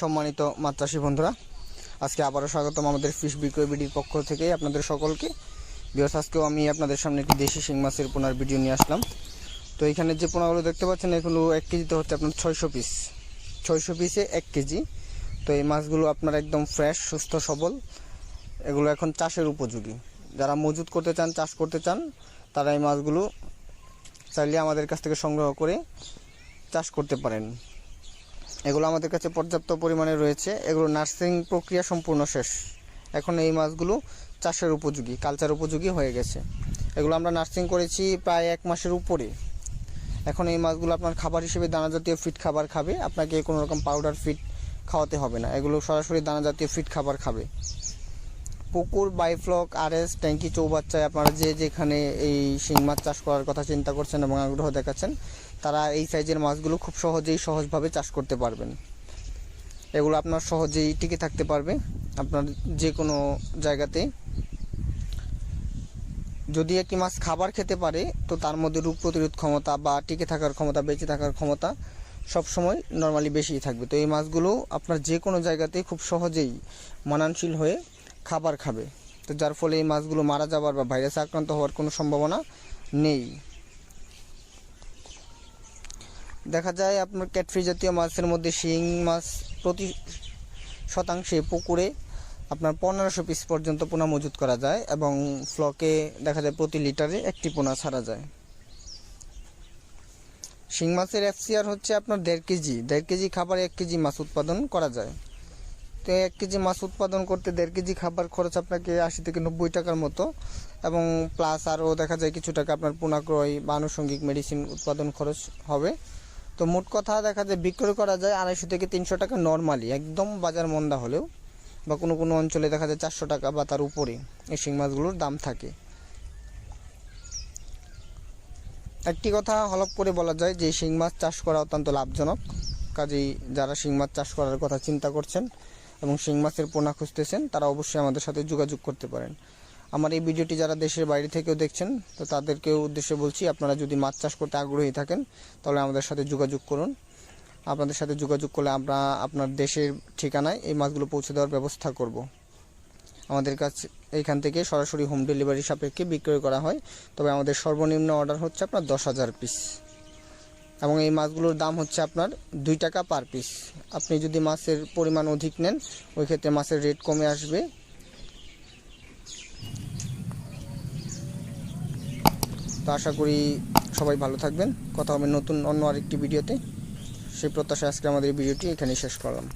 সম্মানিত মাছ বন্ধুরা, আজকে আবারও স্বাগতম আমাদের ফিশ বিক্রয় বিডির পক্ষ থেকে আপনাদের সকলকে। বিয়স আজকেও আমি আপনাদের সামনে একটি দেশি শিং মাছের পোনার ভিডিও নিয়ে আসলাম। তো এখানে যে পোনাগুলো দেখতে পাচ্ছেন, এগুলো এক কেজিতে হচ্ছে আপনার ছয়শো পিস ছয়শো পিসে এক কেজি। তো এই মাছগুলো আপনার একদম ফ্রেশ সুস্থ, সবল। এগুলো এখন চাষের উপযোগী। যারা মজুত করতে চান, চাষ করতে চান, তারা এই মাছগুলো চাইলে আমাদের কাছ থেকে সংগ্রহ করে চাষ করতে পারেন। এগুলো আমাদের কাছে পর্যাপ্ত পরিমাণে রয়েছে। এগুলো নার্সিং প্রক্রিয়া সম্পূর্ণ শেষ। এখন এই মাছগুলো চাষের উপযোগী, কালচার উপযোগী হয়ে গেছে। এগুলো আমরা নার্সিং করেছি প্রায় এক মাসের উপরে। এখন এই মাছগুলো আপনার খাবার হিসেবে দানা জাতীয় ফিট খাবার খাবে। আপনাকে কোনো রকম পাউডার ফিট খাওয়াতে হবে না। এগুলো সরাসরি দানা জাতীয় ফিট খাবার খাবে। পুকুর, বাইফ্লক আর এস ট্যাঙ্কি চৌবাচ্চায় আপনারা যে যেখানে এই শিং মাছ চাষ করার কথা চিন্তা করছেন এবং আগ্রহ দেখাচ্ছেন, তারা এই সাইজের মাছগুলো খুব সহজেই সহজভাবে চাষ করতে পারবেন। এগুলো আপনার সহজেই টিকে থাকতে পারবে আপনার যে কোনো জায়গাতে। যদি একটি মাছ খাবার খেতে পারে, তো তার মধ্যে রোগ প্রতিরোধ ক্ষমতা বা টিকে থাকার ক্ষমতা, বেঁচে থাকার ক্ষমতা সব সময় নর্মালি বেশিই থাকবে। তো এই মাছগুলো আপনার যে কোনো জায়গাতে খুব সহজেই মানানশীল হয়ে খাবার খাবে। তো যার ফলে এই মাছগুলো মারা যাবার বা ভাইরাসে আক্রান্ত হওয়ার কোনো সম্ভাবনা নেই। দেখা যায় আপনার ক্যাটফি জাতীয় মাছের মধ্যে শিং মাছ প্রতি শতাংশে পুকুরে আপনার পনেরোশো পিস পর্যন্ত পোনা মজুত করা যায় এবং ফ্লকে দেখা যায় প্রতি লিটারে একটি পোনা ছাড়া যায়। শিং মাছের এফসিআর হচ্ছে আপনার দেড় কেজি। দেড় কেজি খাবারে এক কেজি মাছ উৎপাদন করা যায়। তো এক কেজি মাছ উৎপাদন করতে দেড় কেজি খাবার খরচ আপনাকে আশি থেকে নব্বই টাকার মতো। এবং প্লাস আরও দেখা যায় কিছু টাকা আপনার পুনাক্রয় বা আনুষঙ্গিক মেডিসিন উৎপাদন খরচ হবে। তো মোট কথা দেখা যায় বিক্রয় করা যায় আড়াইশো থেকে তিনশো টাকা নর্মালি একদম বাজার মন্দা হলেও বা কোনো কোনো অঞ্চলে দেখা যায় চারশো টাকা বা তার উপরে এই শিং মাছগুলোর দাম থাকে। একটি কথা হলপ করে বলা যায় যে, শিং মাছ চাষ করা অত্যন্ত লাভজনক। কাজেই যারা শিং মাছ চাষ করার কথা চিন্তা করছেন এবং শিং মাছের পোনা খুঁজতেছেন, তারা অবশ্যই আমাদের সাথে যোগাযোগ করতে পারেন। আমার এই ভিডিওটি যারা দেশের বাইরে থেকেও দেখছেন, তো তাদেরকেও উদ্দেশ্যে বলছি, আপনারা যদি মাছ চাষ করতে আগ্রহী থাকেন, তাহলে আমাদের সাথে যোগাযোগ করুন। আপনাদের সাথে যোগাযোগ করলে আমরা আপনার দেশের ঠিকানায় এই মাছগুলো পৌঁছে দেওয়ার ব্যবস্থা করব। আমাদের কাছে এইখান থেকে সরাসরি হোম ডেলিভারি সাপেক্ষে বিক্রয় করা হয়। তবে আমাদের সর্বনিম্ন অর্ডার হচ্ছে আপনার দশ হাজার পিস এবং এই মাছগুলোর দাম হচ্ছে আপনার দুই টাকা পার পিস আপনি যদি মাছের পরিমাণ অধিক নেন, ওই ক্ষেত্রে মাছের রেট কমে আসবে। তো আশা করি সবাই ভালো থাকবেন। কথা হবে নতুন অন্য আরেকটি ভিডিওতে। সেই প্রত্যাশা আজকে আমাদের ভিডিওটি এখানেই শেষ করলাম।